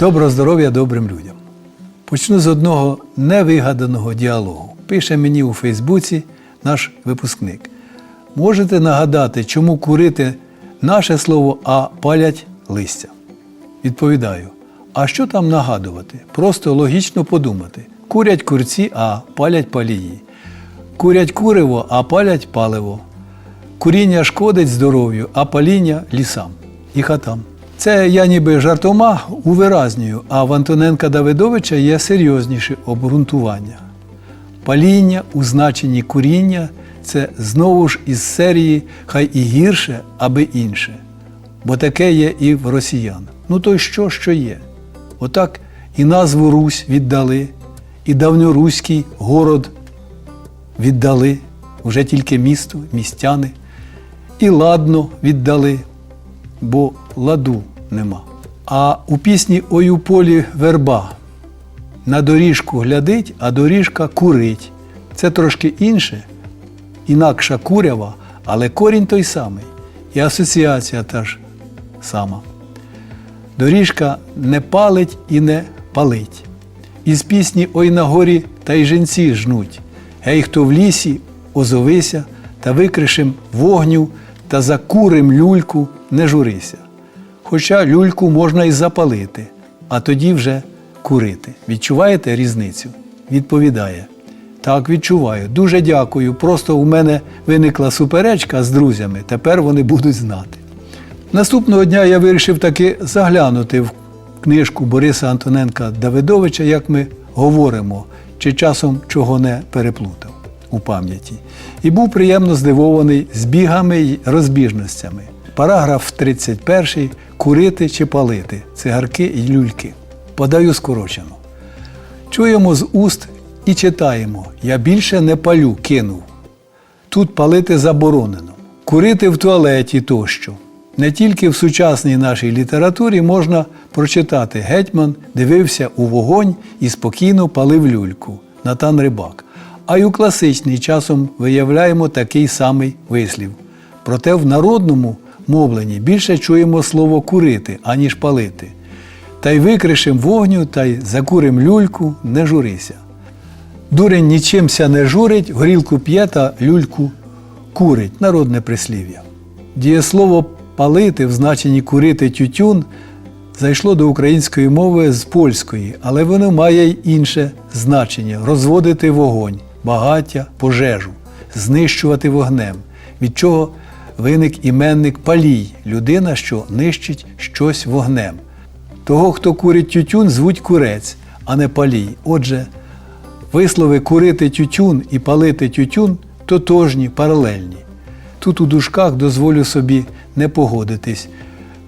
Доброго здоров'я добрим людям. Почну з одного невигаданого діалогу. Пише мені у Фейсбуці наш випускник. Можете нагадати, чому курити наше слово, а палять листя? Відповідаю. А що там нагадувати? Просто логічно подумати. Курять курці, а палять палії. Курять куриво, а палять паливо. Куріння шкодить здоров'ю, а паління лісам і хатам. Це я ніби жартома увиразнюю, а в Антоненка Давидовича є серйозніше обґрунтування. Паління у значенні куріння це знову ж із серії хай і гірше, аби інше. Бо таке є і в росіян. Ну то й що, що є? Отак і назву Русь віддали, і давньоруський город віддали, вже тільки місто, містяни, і ладно віддали, бо ладу нема. А у пісні Ой у полі верба на доріжку глядить, а доріжка курить. Це трошки інше, інакша курява, але корінь той самий. І асоціація та ж сама. Доріжка не палить і не палить. Із пісні Ой на горі та й жінці жнуть. Гей, хто в лісі, озовися, та викришем вогню та закурим люльку, не журися. Хоча люльку можна і запалити, а тоді вже курити. Відчуваєте різницю? Відповідає. Так, відчуваю. Дуже дякую. Просто у мене виникла суперечка з друзями, тепер вони будуть знати. Наступного дня я вирішив таки заглянути в книжку Бориса Антоненка Давидовича, як ми говоримо, чи часом чого не переплутав у пам'яті. І був приємно здивований збігами й розбіжностями. Параграф 31 курити чи палити, цигарки й люльки. Подаю скорочено. Чуємо з уст і читаємо Я більше не палю, кинув. Тут палити заборонено. Курити в туалеті тощо. Не тільки в сучасній нашій літературі можна прочитати Гетьман дивився у вогонь і спокійно палив люльку Натан Рибак. А й у класичній часом виявляємо такий самий вислів. Проте в народному мовленні більше чуємо слово курити, аніж палити. Та й викришем вогню, та й закурим люльку, не журися. Дурень нічимся не журить, горілку п'є та люльку курить народне прислів'я. Дієслово палити в значенні курити тютюн зайшло до української мови з польської, але воно має й інше значення розводити вогонь, багаття, пожежу, знищувати вогнем, від чого виник іменник палій людина, що нищить щось вогнем. Того, хто курить тютюн, звуть курець, а не палій. Отже, Вислови курити тютюн і палити тютюн тотожні, паралельні. Тут у дужках дозволю собі не погодитись.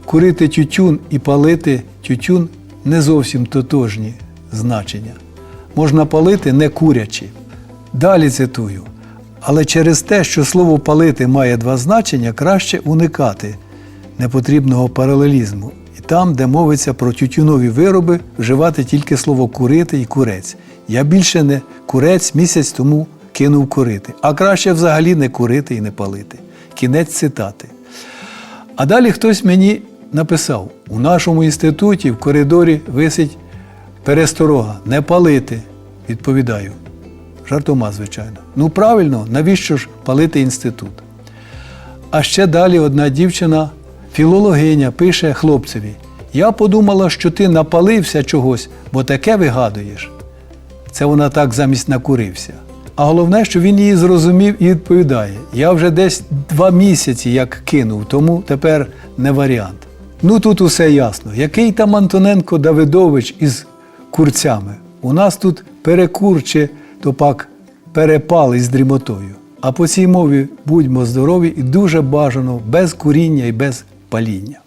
Курити тютюн і палити тютюн не зовсім тотожні значення. Можна палити не курячи. Далі цитую. Але через те, що слово палити має два значення, краще уникати непотрібного паралелізму. І там, де мовиться про тютюнові вироби, вживати тільки слово курити і курець. Я більше не курець місяць тому кинув курити, а краще взагалі не курити і не палити. Кінець цитати. А далі хтось мені написав: у нашому інституті в коридорі висить пересторога не палити. Відповідаю. Жартома, звичайно. Ну правильно, навіщо ж палити інститут? А ще далі одна дівчина, філологиня, пише хлопцеві: Я подумала, що ти напалився чогось, бо таке вигадуєш. Це вона так замість накурився. А головне, що він її зрозумів і відповідає: Я вже десь два місяці як кинув, тому тепер не варіант. Ну тут усе ясно. Який там Антоненко Давидович із курцями? У нас тут перекур чи то пак перепали з дрімотою. А по цій мові будьмо здорові і дуже бажано без куріння і без паління.